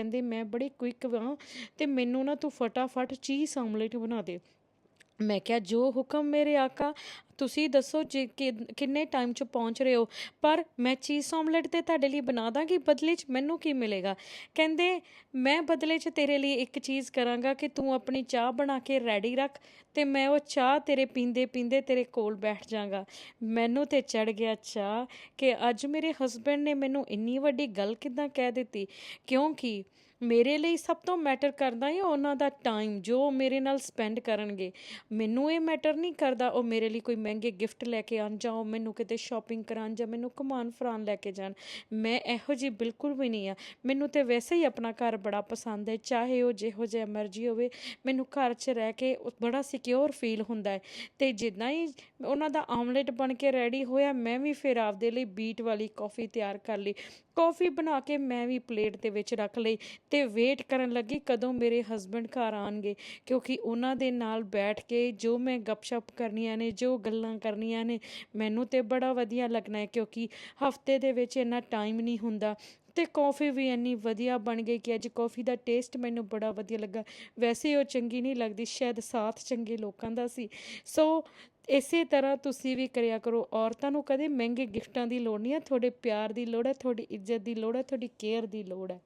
ਕਹਿੰਦੇ ਮੈਂ ਬੜੇ ਕੁਇਕ ਵਾਂ ਤੇ ਮੈਨੂੰ ਨਾ ਤੂੰ ਫਟਾਫਟ ਚੀਜ਼ ਆਮਲੇਟ ਬਣਾ ਦੇ। ਮੈਂ ਕਿਹਾ, ਜੋ ਹੁਕਮ ਮੇਰੇ ਆਕਾ, ਤੁਸੀਂ ਦੱਸੋ ਜੇ ਕਿ- ਕਿੰਨੇ ਟਾਈਮ 'ਚ ਪਹੁੰਚ ਰਹੇ ਹੋ? ਪਰ ਮੈਂ ਚੀਜ਼ ਆਮਲੇਟ ਤੇ ਤੁਹਾਡੇ ਲਈ ਬਣਾ ਦਾਂਗੀ, ਬਦਲੇ 'ਚ ਮੈਨੂੰ ਕੀ ਮਿਲੇਗਾ? ਕਹਿੰਦੇ, ਮੈਂ ਬਦਲੇ 'ਚ ਤੇਰੇ ਲਈ ਇੱਕ ਚੀਜ਼ ਕਰਾਂਗਾ ਕਿ ਤੂੰ ਆਪਣੀ ਚਾਹ ਬਣਾ ਕੇ ਰੈਡੀ ਰੱਖ ਤੇ ਮੈਂ ਉਹ ਚਾਹ ਤੇਰੇ ਪੀਂਦੇ ਪੀਂਦੇ ਤੇਰੇ ਕੋਲ ਬੈਠ ਜਾਗਾ ਮੈਨੂੰ ਤੇ ਚੜ ਗਿਆ ਚਾਹ ਕਿ ਅੱਜ ਮੇਰੇ ਹਸਬੰਡ ਨੇ ਮੈਨੂੰ ਇੰਨੀ ਵੱਡੀ ਗੱਲ ਕਿਦਾਂ ਕਹਿ ਦਿੱਤੀ? ਕਿਉਂਕਿ ਮੇਰੇ ਲਈ ਸਭ ਤੋਂ ਮੈਟਰ ਕਰਦਾ ਹੈ ਉਹਨਾਂ ਦਾ ਟਾਈਮ, ਜੋ ਉਹ ਮੇਰੇ ਨਾਲ ਸਪੈਂਡ ਕਰਨਗੇ। ਮੈਨੂੰ ਇਹ ਮੈਟਰ ਨਹੀਂ ਕਰਦਾ ਉਹ ਮੇਰੇ ਲਈ ਕੋਈ ਮਹਿੰਗੇ ਗਿਫਟ ਲੈ ਕੇ ਆਉਣ ਜਾਂ ਉਹ ਮੈਨੂੰ ਕਿਤੇ ਸ਼ਾਪਿੰਗ ਕਰਾਉਣ ਜਾਂ ਮੈਨੂੰ ਘੁਮਾਉਣ ਫਿਰਾਉਣ ਲੈ ਕੇ ਜਾਣ। ਮੈਂ ਇਹੋ ਜਿਹੀ ਬਿਲਕੁਲ ਵੀ ਨਹੀਂ ਆ। ਮੈਨੂੰ ਤੇ ਵੈਸੇ ਹੀ ਆਪਣਾ ਘਰ ਬੜਾ ਪਸੰਦ ਹੈ ਚਾਹੇ ਉਹ ਜਿਹੋ ਜਿਹਾ ਮਰਜ਼ੀ ਹੋਵੇ, ਮੈਨੂੰ ਘਰ 'ਚ ਰਹਿ ਕੇ ਬੜਾ ਸਿਕਿਉਰ ਫੀਲ ਹੁੰਦਾ ਹੈ ਤੇ ਜਿੱਦਾਂ ਹੀ ਉਹਨਾਂ ਦਾ ਆਮਲੇਟ ਬਣ ਕੇ ਰੈਡੀ ਹੋਇਆ, ਮੈਂ ਵੀ ਫਿਰ ਆਪਦੇ ਲਈ ਬੀਟ ਵਾਲੀ ਕਾਫੀ ਤਿਆਰ ਕਰ ਲਈ। ਕਾਫੀ ਬਣਾ ਕੇ ਮੈਂ ਵੀ ਪਲੇਟ ਦੇ ਵਿੱਚ ਰੱਖ ਲਈ ਤੇ ਵੇਟ ਕਰਨ ਲੱਗੀ ਕਦੋਂ ਮੇਰੇ ਹਸਬੰਡ ਘਰ ਆਣਗੇ ਕਿਉਂਕਿ ਉਹਨਾਂ ਦੇ ਨਾਲ ਬੈਠ ਕੇ ਜੋ ਮੈਂ ਗੱਪਸ਼ਪ ਕਰਨੀਆਂ ਨੇ, ਜੋ ਗੱਲਾਂ ਕਰਨੀਆਂ ਨੇ, ਮੈਨੂੰ ਤੇ ਬੜਾ ਵਧੀਆ ਲੱਗਣਾ ਹੈ, ਕਿਉਂਕਿ ਹਫ਼ਤੇ ਦੇ ਵਿੱਚ ਇੰਨਾ ਟਾਈਮ ਨਹੀਂ ਹੁੰਦਾ ਤੇ ਕੌਫੀ ਵੀ ਇੰਨੀ ਵਧੀਆ ਬਣ ਗਈ ਕਿ ਅੱਜ ਕੌਫੀ ਦਾ ਟੇਸਟ ਮੈਨੂੰ ਬੜਾ ਵਧੀਆ ਲੱਗਾ। ਵੈਸੇ ਉਹ ਚੰਗੀ ਨਹੀਂ ਲੱਗਦੀ, ਸ਼ਾਇਦ ਸਾਥ ਚੰਗੇ ਲੋਕਾਂ ਦਾ ਸੀ। ਸੋ ਇਸੇ ਤਰ੍ਹਾਂ ਤੁਸੀਂ ਵੀ ਕਰਿਆ ਕਰੋ। ਔਰਤਾਂ ਨੂੰ ਕਦੇ ਮਹਿੰਗੇ ਗਿਫਟਾਂ ਦੀ ਲੋੜ ਨਹੀਂ ਹੈ, ਤੁਹਾਡੇ ਪਿਆਰ ਦੀ ਲੋੜ ਹੈ, ਤੁਹਾਡੀ ਇੱਜ਼ਤ ਦੀ ਲੋੜ ਹੈ, ਤੁਹਾਡੀ ਕੇਅਰ ਦੀ ਲੋੜ ਹੈ।